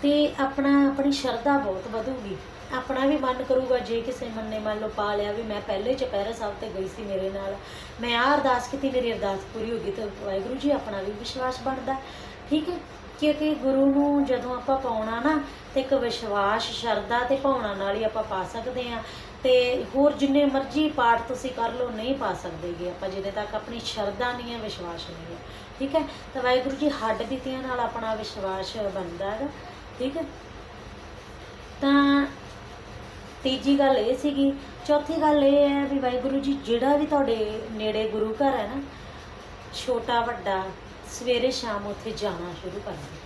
Speaker 1: ਤੇ ਆਪਣਾ, ਆਪਣੀ ਸ਼ਰਧਾ ਬਹੁਤ ਵਧੂਗੀ। ਆਪਣਾ ਵੀ ਮਨ ਕਰੂਗਾ, ਜੇ ਕਿਸੇ ਮਨ ਨੇ ਮੰਨ ਲਓ ਪਾ ਲਿਆ ਵੀ ਮੈਂ ਪਹਿਲੇ ਚੁਪਹਿਰਾ ਸਾਹਿਬ ਤੇ ਗਈ ਸੀ ਮੇਰੇ ਨਾਲ। ਮੈਂ ਆਹ ਅਰਦਾਸ ਕੀਤੀ, ਮੇਰੀ ਅਰਦਾਸ ਪੂਰੀ ਹੋ ਗਈ ਤਾਂ ਵਾਹਿਗੁਰੂ ਜੀ ਆਪਣਾ ਵੀ ਵਿਸ਼ਵਾਸ ਬਣਦਾ। ਠੀਕ ਹੈ? ਕਿਉਂਕਿ ਗੁਰੂ ਨੂੰ ਜਦੋਂ ਆਪਾਂ ਪਾਉਣਾ ਨਾ, ਤੇ ਇੱਕ ਵਿਸ਼ਵਾਸ, ਸ਼ਰਧਾ ਤੇ ਭਾਵਨਾ ਨਾਲ ਹੀ ਆਪਾਂ ਪਾ ਸਕਦੇ ਆ ਤੇ ਹੋਰ ਜਿੰਨੇ ਮਰਜ਼ੀ ਪਾਠ ਤੁਸੀਂ ਕਰ ਲਓ, ਨਹੀਂ ਪਾ ਸਕਦੇਗੇ ਆਪਾਂ, ਜਿਹਦੇ ਤੱਕ ਆਪਣੀ ਸ਼ਰਧਾ ਨਹੀਂ ਹੈ, ਵਿਸ਼ਵਾਸ ਨਹੀਂ ਹੈ। ਠੀਕ ਹੈ? ਤਾਂ ਵਾਹਿਗੁਰੂ ਜੀ ਹੱਡ ਬੀਤੀਆਂ ਨਾਲ ਆਪਣਾ ਵਿਸ਼ਵਾਸ ਬਣਦਾ ਹੈਗਾ। ਠੀਕ ਹੈ? ਤਾਂ ਤੀਜੀ ਗੱਲ ਇਹ ਸੀਗੀ, ਚੌਥੀ ਗੱਲ ਇਹ ਹੈ ਵੀ ਵਾਹਿਗੁਰੂ ਜੀ, ਜਿਹੜਾ ਵੀ ਤੁਹਾਡੇ ਨੇੜੇ ਗੁਰੂ ਘਰ ਹੈ ਨਾ, ਛੋਟਾ ਵੱਡਾ, ਸਵੇਰੇ ਸ਼ਾਮ ਉੱਥੇ ਜਾਣਾ ਸ਼ੁਰੂ ਕਰ ਦਿਓ।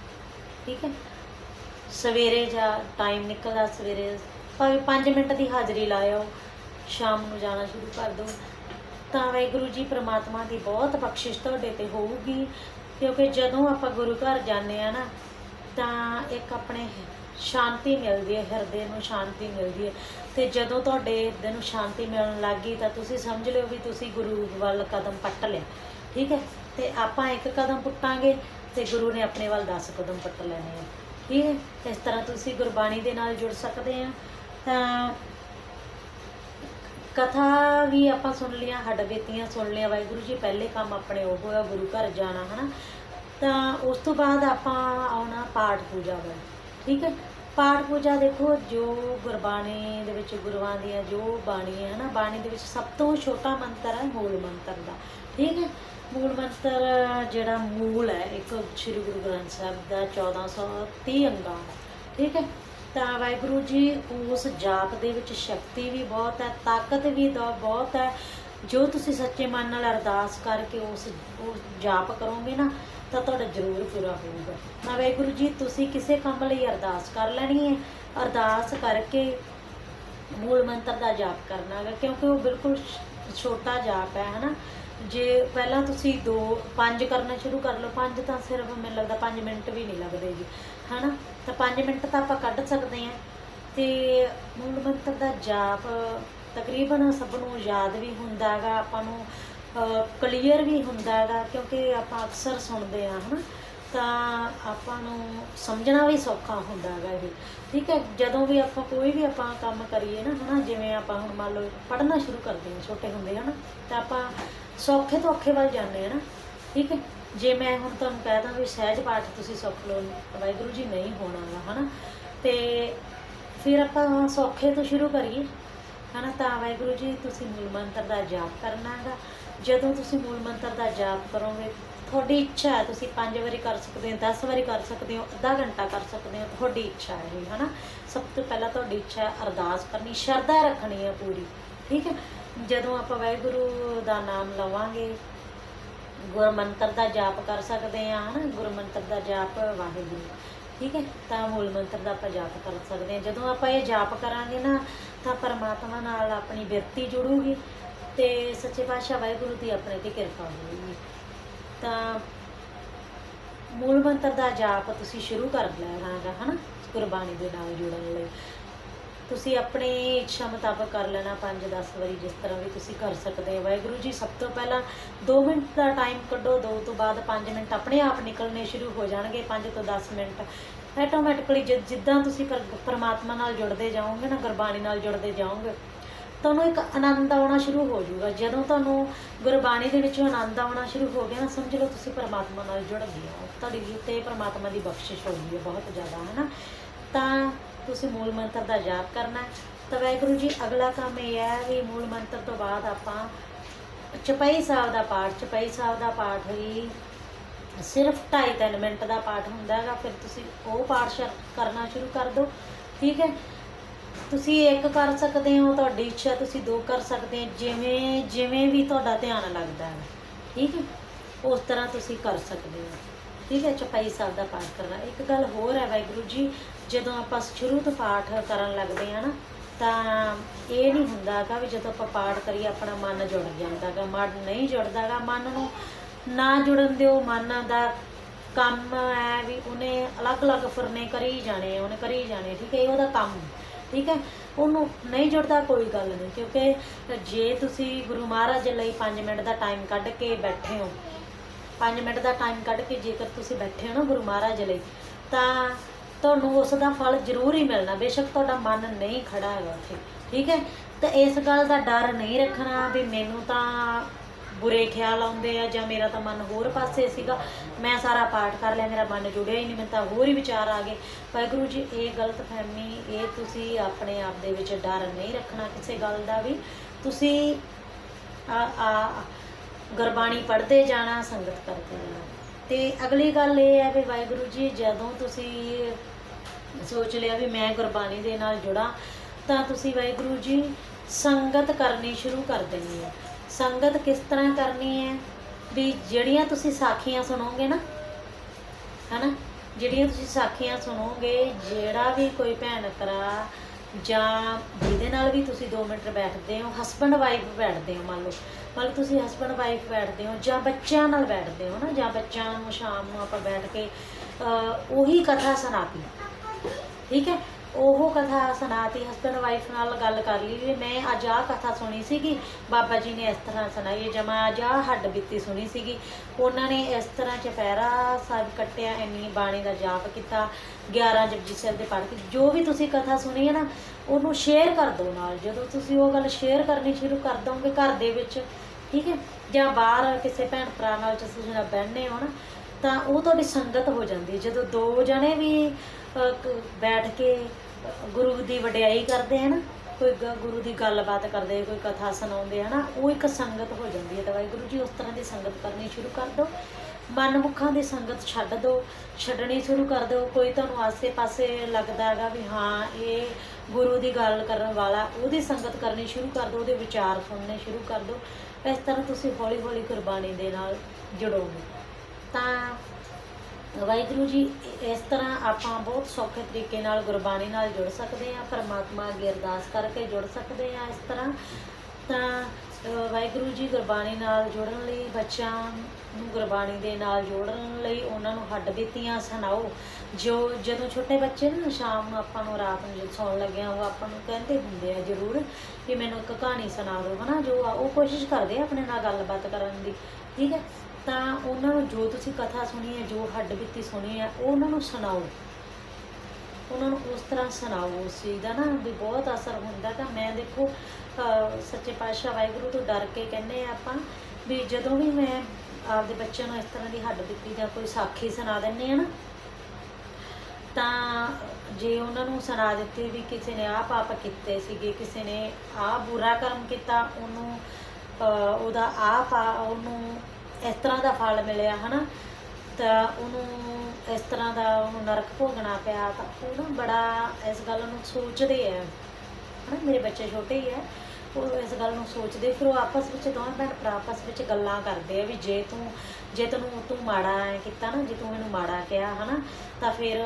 Speaker 1: ਠੀਕ ਹੈ? ਸਵੇਰੇ ਜਾਂ ਟਾਈਮ ਨਿਕਲਦਾ ਸਵੇਰੇ, ਭਾਵੇਂ 5 ਮਿੰਟ ਦੀ ਹਾਜ਼ਰੀ ਲਾਇਓ, ਸ਼ਾਮ ਨੂੰ ਜਾਣਾ ਸ਼ੁਰੂ ਕਰ ਦਿਓ। ਤਾਂ ਵਾਹਿਗੁਰੂ ਜੀ, ਪ੍ਰਮਾਤਮਾ ਦੀ ਬਹੁਤ ਬਖਸ਼ਿਸ਼ ਤੁਹਾਡੇ ਤੇ ਹੋਊਗੀ, ਕਿਉਂਕਿ ਜਦੋਂ ਆਪਾਂ ਗੁਰੂ ਘਰ ਜਾਂਦੇ ਆ ਨਾ, ਤਾਂ ਇੱਕ ਆਪਣੇ ਸ਼ਾਂਤੀ ਮਿਲਦੀ ਹੈ, ਹਿਰਦੇ ਨੂੰ ਸ਼ਾਂਤੀ ਮਿਲਦੀ ਹੈ। ਤੇ ਜਦੋਂ ਤੁਹਾਡੇ ਹਿਰਦੇ ਨੂੰ ਸ਼ਾਂਤੀ ਮਿਲਣ ਲੱਗੀ ਤਾਂ ਤੁਸੀਂ ਸਮਝ ਲਿਓ ਵੀ ਤੁਸੀਂ ਗੁਰੂ ਵੱਲ ਕਦਮ ਪੱਟ ਲਿਆ। ਠੀਕ ਹੈ? ਤੇ ਆਪਾਂ ਇੱਕ ਕਦਮ ਪੁੱਟਾਂਗੇ ਤੇ ਗੁਰੂ ਨੇ ਆਪਣੇ ਵੱਲ 10 ਕਦਮ ਪੱਟ ਲੈਣੇ ਆ। ਠੀਕ ਹੈ? ਇਸ ਤਰ੍ਹਾਂ ਤੁਸੀਂ ਗੁਰਬਾਣੀ ਦੇ ਨਾਲ ਜੁੜ ਸਕਦੇ ਆ। ਤਾਂ ਕਥਾ ਵੀ ਆਪਾਂ ਸੁਣ ਲਿਆ ਹੱਡ ਬੇਤੀਆਂ ਸੁਣ ਲਿਆ ਵਾਹਿਗੁਰੂ ਜੀ, ਪਹਿਲੇ ਕੰਮ ਆਪਣੇ ਉਹ ਹੋਇਆ, ਗੁਰੂ ਘਰ ਜਾਣਾ, ਹਨਾ? ਤਾਂ ਉਸ ਤੋਂ ਬਾਅਦ ਆਪਾਂ ਆਉਣਾ ਪਾਠ ਪੂਜਾ ਵੱਲ। ਠੀਕ ਹੈ? ਪਾਠ ਪੂਜਾ ਦੇਖੋ, ਜੋ ਗੁਰਬਾਣੀ ਦੇ ਵਿੱਚ ਗੁਰੂਆਂ ਦੀਆਂ ਜੋ ਬਾਣੀ ਹੈ ਨਾ, ਬਾਣੀ ਦੇ ਵਿੱਚ ਸਭ ਤੋਂ ਛੋਟਾ ਮੰਤਰ ਹੈ ਮੂਲ ਮੰਤਰ ਦਾ। ਠੀਕ ਹੈ? ਮੂਲ ਮੰਤਰ ਜਿਹੜਾ ਮੂਲ ਹੈ, ਇੱਕ ਸ੍ਰੀ ਗੁਰੂ ਗ੍ਰੰਥ ਸਾਹਿਬ ਦਾ 1430 ਅੰਗਾਂ ਦਾ। ਠੀਕ ਹੈ? ਤਾਂ ਵਾਹਿਗੁਰੂ ਜੀ, ਉਸ ਜਾਪ ਦੇ ਵਿੱਚ ਸ਼ਕਤੀ ਵੀ ਬਹੁਤ ਹੈ, ਤਾਕਤ ਵੀ ਦਾ, ਬਹੁਤ ਹੈ। ਜੋ ਤੁਸੀਂ ਸੱਚੇ ਮਨ ਨਾਲ ਅਰਦਾਸ ਕਰਕੇ ਉਸ ਜਾਪ ਕਰੋਗੇ ਨਾ ਤਾਂ ਤੁਹਾਡਾ ਜ਼ਰੂਰ ਪੂਰਾ ਹੋਊਗਾ। ਤਾਂ ਵਾਹਿਗੁਰੂ ਜੀ, ਤੁਸੀਂ ਕਿਸੇ ਕੰਮ ਲਈ ਅਰਦਾਸ ਕਰ ਲੈਣੀ ਹੈ? ਅਰਦਾਸ ਕਰਕੇ ਮੂਲ ਮੰਤਰ ਦਾ ਜਾਪ ਕਰਨਾ ਹੈਗਾ, ਕਿਉਂਕਿ ਉਹ ਬਿਲਕੁਲ ਛੋਟਾ ਜਾਪ ਹੈ, ਹਨਾ? ਜੇ ਪਹਿਲਾਂ ਤੁਸੀਂ 2 5 ਕਰਨਾ ਸ਼ੁਰੂ ਕਰ ਲਓ 5 ਤਾਂ ਸਿਰਫ ਮੈਨੂੰ ਲੱਗਦਾ 5 ਮਿੰਟ ਵੀ ਨਹੀਂ ਲੱਗਦੇ ਜੀ, ਹਨਾ? ਤਾਂ 5 ਮਿੰਟ ਤਾਂ ਆਪਾਂ ਕੱਢ ਸਕਦੇ ਹਾਂ। ਤੇ ਮੂਲ ਮੰਤਰ ਦਾ ਜਾਪ ਤਕਰੀਬਨ ਸਭ ਨੂੰ ਯਾਦ ਵੀ ਹੁੰਦਾ ਹੈਗਾ, ਆਪਾਂ ਨੂੰ ਕਲੀਅਰ ਵੀ ਹੁੰਦਾ ਹੈਗਾ, ਕਿਉਂਕਿ ਆਪਾਂ ਅਕਸਰ ਸੁਣਦੇ ਆ ਹਨਾ। ਤਾਂ ਆਪਾਂ ਨੂੰ ਸਮਝਣਾ ਵੀ ਸੌਖਾ ਹੁੰਦਾ ਹੈਗਾ ਇਹ। ਠੀਕ ਹੈ, ਜਦੋਂ ਵੀ ਆਪਾਂ ਕੋਈ ਵੀ ਆਪਾਂ ਕੰਮ ਕਰੀਏ ਨਾ, ਹਨਾ, ਜਿਵੇਂ ਆਪਾਂ ਹੁਣ ਮੰਨ ਲਓ ਪੜ੍ਹਨਾ ਸ਼ੁਰੂ ਕਰਦੇ ਹਾਂ, ਛੋਟੇ ਹੁੰਦੇ, ਹਨਾ, ਤਾਂ ਆਪਾਂ ਸੌਖੇ ਤੋਂ ਔਖੇ ਵੱਲ ਜਾਂਦੇ ਹਾਂ ਨਾ ਠੀਕ ਹੈ, ਜੇ ਮੈਂ ਹੁਣ ਤੁਹਾਨੂੰ ਕਹਿ ਦਾਂ ਵੀ ਸਹਿਜ ਪਾਠ ਤੁਸੀਂ ਸੁੱਖ ਲਓ, ਵਾਹਿਗੁਰੂ ਜੀ ਨਹੀਂ ਹੋਣਾ ਗਾ, ਹਨਾ। ਤੇ ਫਿਰ ਆਪਾਂ ਸੌਖੇ ਤੋਂ ਸ਼ੁਰੂ ਕਰੀਏ, ਹਨਾ, ਤਾਂ ਵਾਹਿਗੁਰੂ ਜੀ ਤੁਸੀਂ ਮੂਲ ਮੰਤਰ ਦਾ ਜਾਪ ਕਰਨਾ ਹੈਗਾ। ਜਦੋਂ ਤੁਸੀਂ ਮੂਲ ਮੰਤਰ ਦਾ ਜਾਪ ਕਰੋਗੇ, ਤੁਹਾਡੀ ਇੱਛਾ ਹੈ ਤੁਸੀਂ 5 ਵਾਰੀ ਕਰ ਸਕਦੇ ਹੋ 10 ਵਾਰੀ ਕਰ ਸਕਦੇ ਹੋ, ਅੱਧਾ ਘੰਟਾ ਕਰ ਸਕਦੇ ਹੋ, ਤੁਹਾਡੀ ਇੱਛਾ ਹੈ ਇਹ, ਹਨਾ? ਸਭ ਤੋਂ ਪਹਿਲਾਂ ਤੁਹਾਡੀ ਇੱਛਾ ਹੈ ਅਰਦਾਸ ਕਰਨੀ, ਸ਼ਰਧਾ ਰੱਖਣੀ ਹੈ ਪੂਰੀ, ਠੀਕ ਹੈ? ਜਦੋਂ ਆਪਾਂ ਵਾਹਿਗੁਰੂ ਦਾ ਨਾਮ ਲਵਾਂਗੇ ਗੁਰ ਮੰਤਰ ਦਾ ਜਾਪ ਕਰ ਸਕਦੇ ਆ ਹਨਾ? ਗੁਰ ਮੰਤਰ ਦਾ ਜਾਪ ਵਾਹਿਗੁਰੂ, ਠੀਕ ਹੈ? ਤਾਂ ਮੂਲ ਮੰਤਰ ਦਾ ਆਪਾਂ ਜਾਪ ਕਰ ਸਕਦੇ ਆ ਜਦੋਂ ਆਪਾਂ ਇਹ ਜਾਪ ਕਰਾਂਗੇ ਨਾ, ਤਾਂ ਪਰਮਾਤਮਾ ਨਾਲ ਆਪਣੀ ਬਿਰਤੀ ਜੁੜੂਗੀ। ਤੇ ਸੱਚੇ ਪਾਤਸ਼ਾਹ ਵਾਹਿਗੁਰੂ ਦੀ ਆਪਣੇ ਤੇ ਕਿਰਪਾ ਹੋਵੇਗੀ ਤਾਂ ਮੂਲ ਮੰਤਰ ਦਾ ਜਾਪ ਤੁਸੀਂ ਸ਼ੁਰੂ ਕਰ ਲੈਣਾ ਹੈ, ਹਨਾ? ਗੁਰਬਾਣੀ ਦੇ ਨਾਲ ਜੁੜਨ ਲਈ। ਤੁਸੀਂ ਆਪਣੀ ਇੱਛਾ ਮੁਤਾਬਕ ਕਰ ਲੈਣਾ 5-10 ਵਾਰੀ ਜਿਸ ਤਰ੍ਹਾਂ ਵੀ ਤੁਸੀਂ ਕਰ ਸਕਦੇ ਹੋ। ਵਾਹਿਗੁਰੂ ਜੀ, ਸਭ ਤੋਂ ਪਹਿਲਾਂ 2 ਮਿੰਟ ਦਾ ਟਾਈਮ ਕੱਢੋ 2 ਤੋਂ ਬਾਅਦ 5 ਮਿੰਟ ਆਪਣੇ ਆਪ ਨਿਕਲਣੇ ਸ਼ੁਰੂ ਹੋ ਜਾਣਗੇ 5 ਤੋਂ 10 ਮਿੰਟ। ਆਟੋਮੈਟਿਕਲੀ ਜਿੱਦਾਂ ਤੁਸੀਂ ਪਰਮਾਤਮਾ ਨਾਲ ਜੁੜਦੇ ਜਾਓਗੇ ਨਾ, ਗੁਰਬਾਣੀ ਨਾਲ ਜੁੜਦੇ ਜਾਓਗੇ ਤੁਹਾਨੂੰ ਇੱਕ ਆਨੰਦ ਆਉਣਾ ਸ਼ੁਰੂ ਹੋ ਜਾਊਗਾ। ਜਦੋਂ ਤੁਹਾਨੂੰ ਗੁਰਬਾਣੀ ਦੇ ਵਿੱਚੋਂ ਆਨੰਦ ਆਉਣਾ ਸ਼ੁਰੂ ਹੋ ਗਿਆ ਨਾ, ਸਮਝ ਲਓ ਤੁਸੀਂ ਪਰਮਾਤਮਾ ਨਾਲ ਜੁੜ ਗਏ ਹੋ। ਤੁਹਾਡੀ ਤੇ ਪਰਮਾਤਮਾ ਦੀ ਬਖਸ਼ਿਸ਼ ਹੋ ਗਈ ਹੈ ਬਹੁਤ ਜ਼ਿਆਦਾ ਹੈ ਨਾ ਤਾਂ ਤੁਸੀਂ ਮੂਲ ਮੰਤਰ ਦਾ ਜਾਪ ਕਰਨਾ ਤਾਂ ਵਾਹਿਗੁਰੂ ਜੀ, ਅਗਲਾ ਕੰਮ ਇਹ ਹੈ ਵੀ ਮੂਲ ਮੰਤਰ ਤੋਂ ਬਾਅਦ ਆਪਾਂ ਚਪਈ ਸਾਹਿਬ ਦਾ ਪਾਠ, ਚਪਈ ਸਾਹਿਬ ਦਾ ਪਾਠ ਵੀ ਸਿਰਫ 2.5 ਮਿੰਟ ਦਾ ਪਾਠ ਹੁੰਦਾ ਹੈਗਾ, ਫਿਰ ਤੁਸੀਂ ਉਹ ਪਾਠ ਸ਼ੁਰੂ, ਕਰਨਾ ਸ਼ੁਰੂ ਕਰ ਦਿਓ, ਠੀਕ ਹੈ? ਤੁਸੀਂ ਇੱਕ ਕਰ ਸਕਦੇ ਹੋ, ਤੁਹਾਡੀ ਇੱਛਾ ਤੁਸੀਂ ਦੋ ਕਰ ਸਕਦੇ ਹੋ, ਜਿਵੇਂ ਜਿਵੇਂ ਵੀ ਤੁਹਾਡਾ ਧਿਆਨ ਲੱਗਦਾ ਹੈ, ਠੀਕ ਹੈ? ਉਸ ਤਰ੍ਹਾਂ ਤੁਸੀਂ ਕਰ ਸਕਦੇ ਹੋ, ਠੀਕ ਹੈ? ਚਪਾਈ ਸਾਹਿਬ ਦਾ ਪਾਠ ਕਰਨਾ। ਇੱਕ ਗੱਲ ਹੋਰ ਹੈ ਵਾਹਿਗੁਰੂ ਜੀ, ਜਦੋਂ ਆਪਾਂ ਸ਼ੁਰੂ ਤੋਂ ਪਾਠ ਕਰਨ ਲੱਗਦੇ ਹਾਂ ਨਾ, ਤਾਂ ਇਹ ਨਹੀਂ ਹੁੰਦਾਗਾ ਵੀ ਜਦੋਂ ਆਪਾਂ ਪਾਠ ਕਰੀਏ, ਆਪਣਾ ਮਨ ਜੁੜ ਜਾਂਦਾਗਾ ਮਨ ਨਹੀਂ ਜੁੜਦਾਗਾ ਮਨ ਨੂੰ ਨਾ ਜੁੜਨ ਦਿਓ, ਮਨ ਦਾ ਕੰਮ ਹੈ ਵੀ ਉਹਨੇ ਅਲੱਗ-ਅਲੱਗ ਫੁਰਨੇ ਕਰੀ ਜਾਣੇ ਉਹਨੇ ਕਰੀ ਜਾਣੇ, ਠੀਕ ਹੈ? ਇਹ ਉਹਦਾ ਕੰਮ ਠੀਕ ਹੈ? ਉਹਨੂੰ ਨਹੀਂ ਜੁੜਦਾ ਕੋਈ ਗੱਲ ਨਹੀਂ, ਕਿਉਂਕਿ ਜੇ ਤੁਸੀਂ ਗੁਰੂ ਮਹਾਰਾਜ ਲਈ 5 ਮਿੰਟ ਦਾ ਟਾਈਮ ਕੱਢ ਕੇ ਬੈਠੇ ਹੋ 5 ਮਿੰਟ ਦਾ ਟਾਈਮ ਕੱਢ ਕੇ ਜੇਕਰ ਤੁਸੀਂ ਬੈਠੇ ਹੋ ਨਾ ਗੁਰੂ ਮਹਾਰਾਜ ਲਈ, ਤਾਂ ਤੁਹਾਨੂੰ ਉਸ ਦਾ ਫਲ ਜ਼ਰੂਰ ਹੀ ਮਿਲਣਾ। ਬੇਸ਼ੱਕ ਤੁਹਾਡਾ ਮਨ ਨਹੀਂ ਖੜਾ ਹੈਗਾ ਉੱਥੇ, ਠੀਕ ਹੈ? ਤਾਂ ਇਸ ਗੱਲ ਦਾ ਡਰ ਨਹੀਂ ਰੱਖਣਾ ਵੀ ਮੈਨੂੰ ਤਾਂ ਬੁਰੇ ਖਿਆਲ ਆਉਂਦੇ ਆ ਜਾਂ ਮੇਰਾ ਤਾਂ ਮਨ ਹੋਰ ਪਾਸੇ ਸੀਗਾ, ਮੈਂ ਸਾਰਾ ਪਾਠ ਕਰ ਲਿਆ, ਮੇਰਾ ਮਨ ਜੁੜਿਆ ਹੀ ਨਹੀਂ, ਮੈਨੂੰ ਤਾਂ ਹੋਰ ਹੀ ਵਿਚਾਰ ਆ ਗਏ। ਵਾਹਿਗੁਰੂ ਜੀ, ਇਹ ਗਲਤ ਫਹਿਮੀ, ਇਹ ਤੁਸੀਂ ਆਪਣੇ ਆਪ ਦੇ ਵਿੱਚ ਡਰ ਨਹੀਂ ਰੱਖਣਾ ਕਿਸੇ ਗੱਲ ਦਾ ਵੀ। ਤੁਸੀਂ ਆ ਆ ਗੁਰਬਾਣੀ ਪੜ੍ਹਦੇ ਜਾਣਾ, ਸੰਗਤ ਕਰਦੇ ਜਾਣਾ। ਤੇ ਅਗਲੀ ਗੱਲ ਇਹ ਹੈ ਵੀ ਵਾਹਿਗੁਰੂ ਜੀ, ਜਦੋਂ ਤੁਸੀਂ ਸੋਚ ਲਿਆ ਵੀ ਮੈਂ ਗੁਰਬਾਣੀ ਦੇ ਨਾਲ ਜੁੜਾਂ, ਤਾਂ ਤੁਸੀਂ ਵਾਹਿਗੁਰੂ ਜੀ, ਸੰਗਤ ਕਰਨੀ ਸ਼ੁਰੂ ਕਰ ਦੇਣੀ ਹੈ। ਸੰਗਤ ਕਿਸ ਤਰ੍ਹਾਂ ਕਰਨੀ ਹੈ? ਵੀ ਜਿਹੜੀਆਂ ਤੁਸੀਂ ਸਾਖੀਆਂ ਸੁਣੋਗੇ ਨਾ, ਹਨਾ? ਜਿਹੜੀਆਂ ਤੁਸੀਂ ਸਾਖੀਆਂ ਸੁਣੋਗੇ, ਜਿਹੜਾ ਵੀ ਕੋਈ ਭੈਣ ਭਰਾ ਜਾਂ ਜਿਹਦੇ ਨਾਲ ਵੀ ਤੁਸੀਂ 2 ਮਿੰਟ ਬੈਠਦੇ ਹੋ ਹਸਬੰਡ ਵਾਈਫ ਬੈਠਦੇ ਹੋ, ਮੰਨ ਲਓ। ਮੰਨ ਲਓ ਤੁਸੀਂ ਹਸਬੰਡ ਵਾਈਫ ਬੈਠਦੇ ਹੋ ਜਾਂ ਬੱਚਿਆਂ ਨਾਲ ਬੈਠਦੇ ਹੋ ਨਾ, ਜਾਂ ਬੱਚਿਆਂ ਨੂੰ ਸ਼ਾਮ ਨੂੰ ਆਪਾਂ ਬੈਠ ਕੇ ਉਹੀ ਕਥਾ ਸੁਣਾਤੀ। ਠੀਕ ਹੈ? ਉਹ ਕਥਾ ਸੁਣਾਤੀ ਹਸਬੰਡ ਵਾਈਫ ਨਾਲ ਗੱਲ ਕਰ ਲਈ ਵੀ ਮੈਂ ਅੱਜ ਆਹ ਕਥਾ ਸੁਣੀ ਸੀਗੀ, ਬਾਬਾ ਜੀ ਨੇ ਇਸ ਤਰ੍ਹਾਂ ਸੁਣਾਈ ਜਾਂ ਅੱਜ ਆਹ ਹੱਡ ਬੀਤੀ ਸੁਣੀ ਸੀਗੀ। ਉਹਨਾਂ ਨੇ ਇਸ ਤਰ੍ਹਾਂ ਚਪੈਰਾ ਸਾਹਿਬ ਕੱਟਿਆ, ਇੰਨੀ ਬਾਣੀ ਦਾ ਜਾਪ ਕੀਤਾ 11 ਜਪਜੀ ਸਾਹਿਬ ਦੇ ਪੜ੍ਹ ਕੇ ਜੋ ਵੀ ਤੁਸੀਂ ਕਥਾ ਸੁਣੀ ਹੈ ਨਾ, ਉਹਨੂੰ ਸ਼ੇਅਰ ਕਰ ਦਿਓ ਨਾਲ। ਜਦੋਂ ਤੁਸੀਂ ਉਹ ਗੱਲ ਸ਼ੇਅਰ ਕਰਨੀ ਸ਼ੁਰੂ ਕਰ ਦੋਗੇ ਘਰ ਦੇ ਵਿੱਚ, ਠੀਕ ਹੈ? ਜਾਂ ਬਾਹਰ ਕਿਸੇ ਭੈਣ ਭਰਾ ਨਾਲ ਤੁਸੀਂ ਜਿਹੜਾ ਬਹਿੰਦੇ ਹੋ ਨਾ, ਤਾਂ ਉਹ ਤੁਹਾਡੀ ਸੰਗਤ ਹੋ ਜਾਂਦੀ ਜਦੋਂ ਦੋ ਜਣੇ ਵੀ ਬੈਠ ਕੇ ਗੁਰੂ ਦੀ ਵਡਿਆਈ ਕਰਦੇ ਹਨ ਕੋਈ ਗ- ਗੁਰੂ ਦੀ ਗੱਲਬਾਤ ਕਰਦੇ ਕੋਈ ਕਥਾ ਸੁਣਾਉਂਦੇ ਹਨ ਉਹ ਇੱਕ ਸੰਗਤ ਹੋ ਜਾਂਦੀ ਹੈ ਤਾਂ ਵਾਹਿਗੁਰੂ ਜੀ ਉਸ ਤਰ੍ਹਾਂ ਦੀ ਸੰਗਤ ਕਰਨੀ ਸ਼ੁਰੂ ਕਰ ਦਿਓ। ਮਨਮੁਖਾਂ ਦੀ ਸੰਗਤ ਛੱਡ ਦਿਓ, ਛੱਡਣੀ ਸ਼ੁਰੂ ਕਰ ਦਿਓ। ਕੋਈ ਤੁਹਾਨੂੰ ਆਸੇ-ਪਾਸੇ ਲੱਗਦਾ ਹੈਗਾ ਵੀ ਹਾਂ, ਇਹ ਗੁਰੂ ਦੀ ਗੱਲ ਕਰਨ ਵਾਲਾ, ਉਹਦੀ ਸੰਗਤ ਕਰਨੀ ਸ਼ੁਰੂ ਕਰ ਦਿਓ, ਉਹਦੇ ਵਿਚਾਰ ਸੁਣਨੇ ਸ਼ੁਰੂ ਕਰ ਦਿਓ। ਇਸ ਤਰ੍ਹਾਂ ਤੁਸੀਂ ਹੌਲੀ-ਹੌਲੀ ਗੁਰਬਾਣੀ ਦੇ ਨਾਲ ਜੁੜੋਗੇ। ਤਾਂ ਵਾਹਿਗੁਰੂ ਜੀ, ਇਸ ਤਰ੍ਹਾਂ ਆਪਾਂ ਬਹੁਤ ਸੌਖੇ ਤਰੀਕੇ ਨਾਲ ਗੁਰਬਾਣੀ ਨਾਲ ਜੁੜ ਸਕਦੇ ਹਾਂ, ਪਰਮਾਤਮਾ ਅੱਗੇ ਅਰਦਾਸ ਕਰਕੇ ਜੁੜ ਸਕਦੇ ਹਾਂ ਇਸ ਤਰ੍ਹਾਂ। ਤਾਂ ਵਾਹਿਗੁਰੂ ਜੀ ਗੁਰਬਾਣੀ ਨਾਲ ਜੁੜਨ ਲਈ, ਬੱਚਿਆਂ ਨੂੰ ਗੁਰਬਾਣੀ ਦੇ ਨਾਲ ਜੋੜਨ ਲਈ ਉਹਨਾਂ ਨੂੰ ਹੱਡ ਬੀਤੀਆਂ ਸੁਣਾਓ। ਜੋ, ਜਦੋਂ ਛੋਟੇ ਬੱਚੇ ਨਾ, ਸ਼ਾਮ ਨੂੰ ਆਪਾਂ ਨੂੰ, ਰਾਤ ਨੂੰ ਜਦੋਂ ਸੌਣ ਲੱਗਿਆ, ਉਹ ਆਪਾਂ ਨੂੰ ਕਹਿੰਦੇ ਹੁੰਦੇ ਆ ਜ਼ਰੂਰ ਕਿ ਮੈਨੂੰ ਇੱਕ ਕਹਾਣੀ ਸੁਣਾ ਦਿਓ, ਹਨਾ? ਜੋ ਆ, ਉਹ ਕੋਸ਼ਿਸ਼ ਕਰਦੇ ਆ ਆਪਣੇ ਨਾਲ ਗੱਲਬਾਤ ਕਰਨ ਦੀ, ਠੀਕ ਹੈ? ਤਾਂ ਉਹਨਾਂ ਨੂੰ ਜੋ ਤੁਸੀਂ ਕਥਾ ਸੁਣੀ ਹੈ, ਜੋ ਹੱਡ ਬੀਤੀ ਸੁਣੀ ਹੈ ਉਹ ਉਹਨਾਂ ਨੂੰ ਸੁਣਾਓ। ਉਹਨਾਂ ਨੂੰ ਉਸ ਤਰ੍ਹਾਂ ਸੁਣਾਓ, ਉਸ ਚੀਜ਼ ਦਾ ਨਾ ਵੀ ਬਹੁਤ ਅਸਰ ਹੁੰਦਾ ਤਾਂ ਮੈਂ ਦੇਖੋ ਸੱਚੇ ਪਾਤਸ਼ਾਹ ਵਾਹਿਗੁਰੂ ਤੋਂ ਡਰ ਕੇ ਕਹਿੰਦੇ ਆ ਆਪਾਂ ਵੀ ਜਦੋਂ ਵੀ ਮੈਂ ਆਪਦੇ ਬੱਚਿਆਂ ਨੂੰ ਇਸ ਤਰ੍ਹਾਂ ਦੀ ਹੱਡ ਬੀਤੀ ਜਾਂ ਕੋਈ ਸਾਖੀ ਸੁਣਾ ਦਿੰਦੇ ਆ ਨਾ, ਤਾਂ ਜੇ ਉਹਨਾਂ ਨੂੰ ਸੁਣਾ ਦਿੱਤੀ ਵੀ ਕਿਸੇ ਨੇ ਆਹ ਪਾਪ ਕੀਤੇ ਸੀਗੇ, ਕਿਸੇ ਨੇ ਆਹ ਬੁਰਾ ਕਰਮ ਕੀਤਾ, ਉਹਨੂੰ ਉਹਦਾ ਆਹ ਪਾ, ਉਹਨੂੰ ਇਸ ਤਰ੍ਹਾਂ ਦਾ ਫਲ ਮਿਲਿਆ, ਹਨਾ, ਤਾਂ ਉਹਨੂੰ ਇਸ ਤਰ੍ਹਾਂ ਦਾ ਉਹਨੂੰ ਨਰਕ ਭੋਗਣਾ ਪਿਆ, ਤਾਂ ਉਹ ਨਾ ਬੜਾ ਇਸ ਗੱਲ ਨੂੰ ਸੋਚਦੇ ਆ। ਹਨਾ ਮੇਰੇ ਬੱਚੇ ਛੋਟੇ ਹੀ ਆ ਉਹ ਇਸ ਗੱਲ ਨੂੰ ਸੋਚਦੇ ਫਿਰ ਉਹ ਆਪਸ ਵਿੱਚ ਦੋਵੇਂ ਭੈਣ ਭਰਾ ਆਪਸ ਵਿੱਚ ਗੱਲਾਂ ਕਰਦੇ ਆ ਵੀ ਜੇ ਤੂੰ ਜੇ ਤੈਨੂੰ ਤੂੰ ਮਾੜਾ ਕੀਤਾ ਨਾ ਜੇ ਤੂੰ ਮੈਨੂੰ ਮਾੜਾ ਕਿਹਾ ਹਨਾ ਤਾਂ ਫਿਰ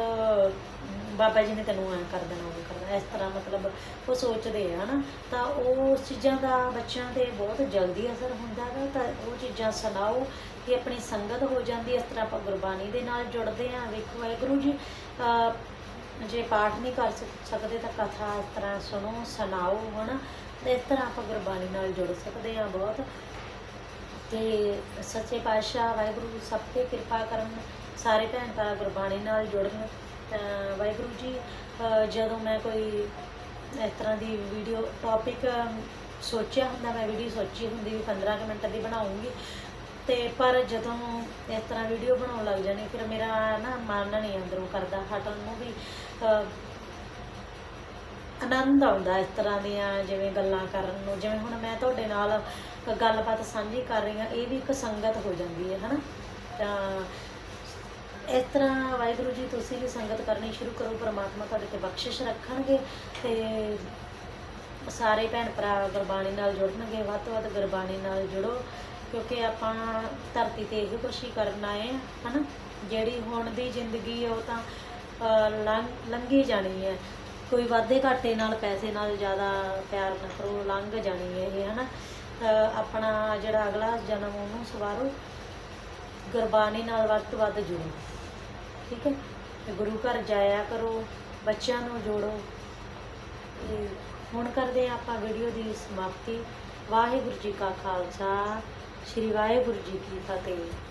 Speaker 1: ਬਾਬਾ ਜੀ ਨੇ ਤੈਨੂੰ ਐ ਕਰ ਦੇਣਾ ਉਹ ਕਰ ਦੇਣਾ। ਇਸ ਤਰ੍ਹਾਂ ਮਤਲਬ ਉਹ ਸੋਚਦੇ ਆ ਹਨਾ। ਤਾਂ ਉਹ ਚੀਜ਼ਾਂ ਦਾ ਬੱਚਿਆਂ ਤੇ ਬਹੁਤ ਜਲਦੀ ਅਸਰ ਹੁੰਦਾ ਹੈ ਤਾਂ ਉਹ ਚੀਜ਼ਾਂ ਸੁਣਾਓ ਕਿ ਆਪਣੀ ਸੰਗਤ ਹੋ ਜਾਂਦੀ ਇਸ ਤਰ੍ਹਾਂ ਆਪਾਂ ਗੁਰਬਾਣੀ ਦੇ ਨਾਲ ਜੁੜਦੇ ਹਾਂ ਵੇਖੋ ਵਾਹਿਗੁਰੂ ਜੀ ਅਹ, ਜੇ ਪਾਠ ਨਹੀਂ ਕਰ ਸਕ- ਸਕਦੇ ਤਾਂ ਕਥਾ ਇਸ ਤਰ੍ਹਾਂ ਸੁਣੋ, ਸੁਣਾਓ, ਹਨਾ? ਤੇ ਇਸ ਤਰ੍ਹਾਂ ਆਪਾਂ ਗੁਰਬਾਣੀ ਨਾਲ ਜੁੜ ਸਕਦੇ ਹਾਂ ਬਹੁਤ। ਤੇ ਸੱਚੇ ਪਾਤਸ਼ਾਹ ਵਾਹਿਗੁਰੂ ਸਭ ਤੇ ਕਿਰਪਾ ਕਰਨ, ਸਾਰੇ ਭੈਣ ਭਰਾ ਗੁਰਬਾਣੀ ਨਾਲ ਜੁੜਨ। ਤਾਂ ਵਾਹਿਗੁਰੂ ਜੀ ਜਦੋਂ ਮੈਂ ਕੋਈ ਇਸ ਤਰ੍ਹਾਂ ਦੀ ਵੀਡੀਓ ਟੌਪਿਕ ਸੋਚਿਆ ਹੁੰਦਾ, ਮੈਂ ਵੀਡੀਓ ਸੋਚੀ ਹੁੰਦੀ ਵੀ 15 ਕੁ ਮਿੰਟ ਦੀ ਬਣਾਉਂਗੀ। ਤੇ ਪਰ ਜਦੋਂ ਇਸ ਤਰ੍ਹਾਂ ਵੀਡੀਓ ਬਣਾਉਣ ਲੱਗ ਜਾਣੀ, ਫਿਰ ਮੇਰਾ ਨਾ ਮਨ ਨਹੀਂ ਅੰਦਰੋਂ ਕਰਦਾ, ਹਟਣ ਨੂੰ ਵੀ। ਆਨੰਦ ਆਉਂਦਾ ਇਸ ਤਰ੍ਹਾਂ ਦੀਆਂ ਜਿਵੇਂ ਗੱਲਾਂ ਕਰਨ ਨੂੰ। ਜਿਵੇਂ ਹੁਣ ਮੈਂ ਤੁਹਾਡੇ ਨਾਲ ਗੱਲਬਾਤ ਸਾਂਝੀ ਕਰ ਰਹੀ ਹਾਂ, ਇਹ ਵੀ ਇੱਕ ਸੰਗਤ ਹੋ ਜਾਂਦੀ ਹੈ, ਹਨਾ? ਤਾਂ ਇਸ ਤਰ੍ਹਾਂ ਵਾਹਿਗੁਰੂ ਜੀ, ਤੁਸੀਂ ਵੀ ਸੰਗਤ ਕਰਨੀ ਸ਼ੁਰੂ ਕਰੋ, ਪਰਮਾਤਮਾ ਤੁਹਾਡੇ ਤੇ ਬਖਸ਼ਿਸ਼ ਰੱਖਣਗੇ ਤੇ ਸਾਰੇ ਭੈਣ ਭਰਾ ਗੁਰਬਾਣੀ ਨਾਲ ਜੁੜਨਗੇ, ਵੱਧ ਤੋਂ ਵੱਧ ਗੁਰਬਾਣੀ ਨਾਲ ਜੁੜੋ, ਕਿਉਂਕਿ ਆਪਾਂ ਧਰਤੀ ਤੇ ਇਹੋ ਕੁਛ ਹੀ ਕਰਨ ਆਏ ਹਾਂ, ਹਨਾ? ਜਿਹੜੀ ਹੁਣ ਦੀ ਜ਼ਿੰਦਗੀ ਉਹ ਤਾਂ ਲੰਘ ਲੰਘੀ ਜਾਣੀ ਹੈ। ਕੋਈ ਵਾਧੇ ਘਾਟੇ ਨਾਲ ਪੈਸੇ ਨਾਲ ਜ਼ਿਆਦਾ ਪਿਆਰ ਨਾ ਕਰੋ ਲੰਘ ਜਾਣੀ ਹੈ ਇਹ ਹਨਾ? ਅਹ, ਆਪਣਾ ਜਿਹੜਾ ਅਗਲਾ ਜਨਮ ਉਹਨੂੰ ਸਵਾਰੋ। ਗੁਰਬਾਣੀ ਨਾਲ ਵੱਧ ਤੋਂ ਵੱਧ ਜੁੜੋ। ਠੀਕ ਹੈ? ਤੇ ਗੁਰੂ ਘਰ ਜਾਇਆ ਕਰੋ ਬੱਚਿਆਂ ਨੂੰ ਜੋੜੋ। ਹੁਣ ਕਰਦੇ ਹਾਂ ਆਪਾਂ ਵੀਡੀਓ ਦੀ ਸਮਾਪਤੀ। ਵਾਹਿਗੁਰੂ ਜੀ ਕਾ ਖਾਲਸਾ ਸ੍ਰੀ ਵਾਹਿਗੁਰੂ ਜੀ ਕੀ ਫਤਿਹ।